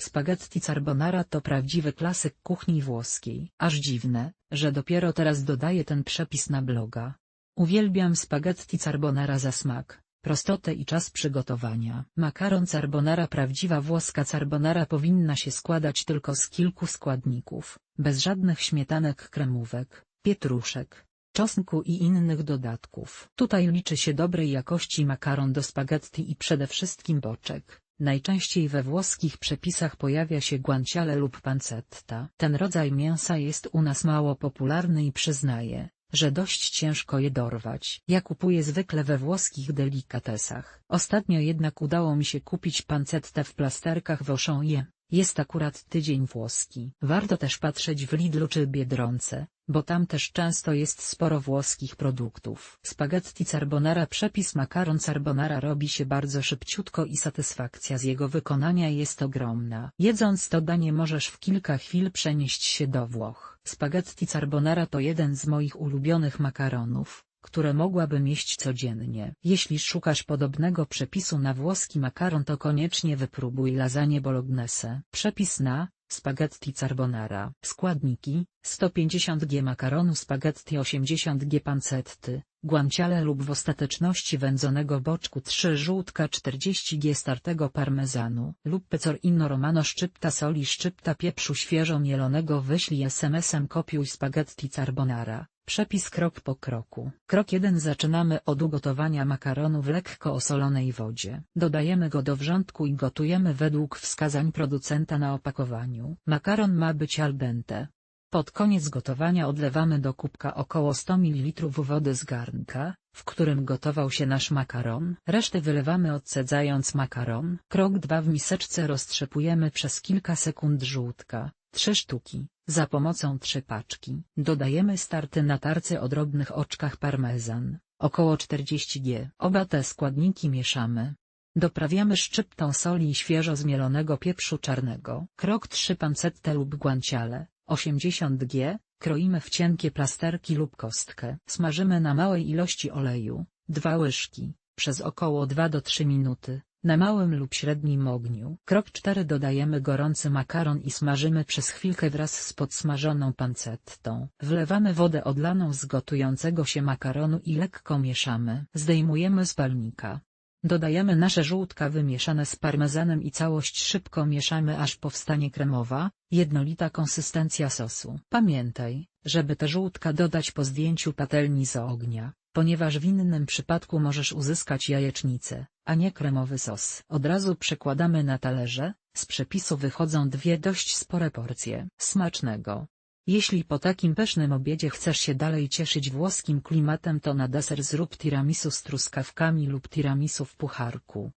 Spaghetti carbonara to prawdziwy klasyk kuchni włoskiej. Aż dziwne, że dopiero teraz dodaję ten przepis na bloga. Uwielbiam spaghetti carbonara za smak, prostotę i czas przygotowania. Makaron carbonara Prawdziwa włoska carbonara powinna się składać tylko z kilku składników, bez żadnych śmietanek kremówek, pietruszek, czosnku i innych dodatków. Tutaj liczy się dobrej jakości makaron do spaghetti i przede wszystkim boczek. Najczęściej we włoskich przepisach pojawia się guanciale lub pancetta. Ten rodzaj mięsa jest u nas mało popularny i przyznaję, że dość ciężko je dorwać. Ja kupuję zwykle we włoskich delikatesach. Ostatnio jednak udało mi się kupić pancettę w plasterkach w Auchan jest akurat tydzień włoski. Warto też patrzeć w Lidlu czy Biedronce, bo tam też często jest sporo włoskich produktów. Spaghetti carbonara Przepis makaron carbonara robi się bardzo szybciutko i satysfakcja z jego wykonania jest ogromna. Jedząc to danie możesz w kilka chwil przenieść się do Włoch. Spaghetti carbonara to jeden z moich ulubionych makaronów, które mogłabym jeść codziennie. Jeśli szukasz podobnego przepisu na włoski makaron to koniecznie wypróbuj lasagne bolognese. Przepis na Spaghetti carbonara. Składniki 150 g makaronu spaghetti 80 g pancetty, guanciale lub w ostateczności wędzonego boczku 3 żółtka 40 g startego parmezanu lub pecorino romano szczypta soli szczypta pieprzu świeżo mielonego wyślij SMS-em kopiuj spaghetti carbonara. Przepis krok po kroku. Krok 1 Zaczynamy od ugotowania makaronu w lekko osolonej wodzie. Dodajemy go do wrzątku i gotujemy według wskazań producenta na opakowaniu. Makaron ma być al dente. Pod koniec gotowania odlewamy do kubka około 100 ml wody z garnka, w którym gotował się nasz makaron. Resztę wylewamy odsadzając makaron. Krok 2 W miseczce roztrzepujemy przez kilka sekund żółtka, 3 sztuki, za pomocą trzypaczki. Dodajemy starty na tarce o drobnych oczkach parmezan, około 40 g. Oba te składniki mieszamy. Doprawiamy szczyptą soli i świeżo zmielonego pieprzu czarnego. Krok 3 Pancettę lub guanciale, 80 g, kroimy w cienkie plasterki lub kostkę. Smażymy na małej ilości oleju, 2 łyżki, przez około 2 do 3 minuty, na małym lub średnim ogniu. Krok 4 Dodajemy gorący makaron i smażymy przez chwilkę wraz z podsmażoną pancettą. Wlewamy wodę odlaną z gotującego się makaronu i lekko mieszamy. Zdejmujemy z palnika. Dodajemy nasze żółtka wymieszane z parmezanem i całość szybko mieszamy aż powstanie kremowa, jednolita konsystencja sosu. Pamiętaj, żeby te żółtka dodać po zdjęciu patelni z ognia, ponieważ w innym przypadku możesz uzyskać jajecznicę, a nie kremowy sos. Od razu przekładamy na talerze, z przepisu wychodzą dwie dość spore porcje. Smacznego! Jeśli po takim pysznym obiedzie chcesz się dalej cieszyć włoskim klimatem to na deser zrób tiramisu z truskawkami lub tiramisu w pucharku.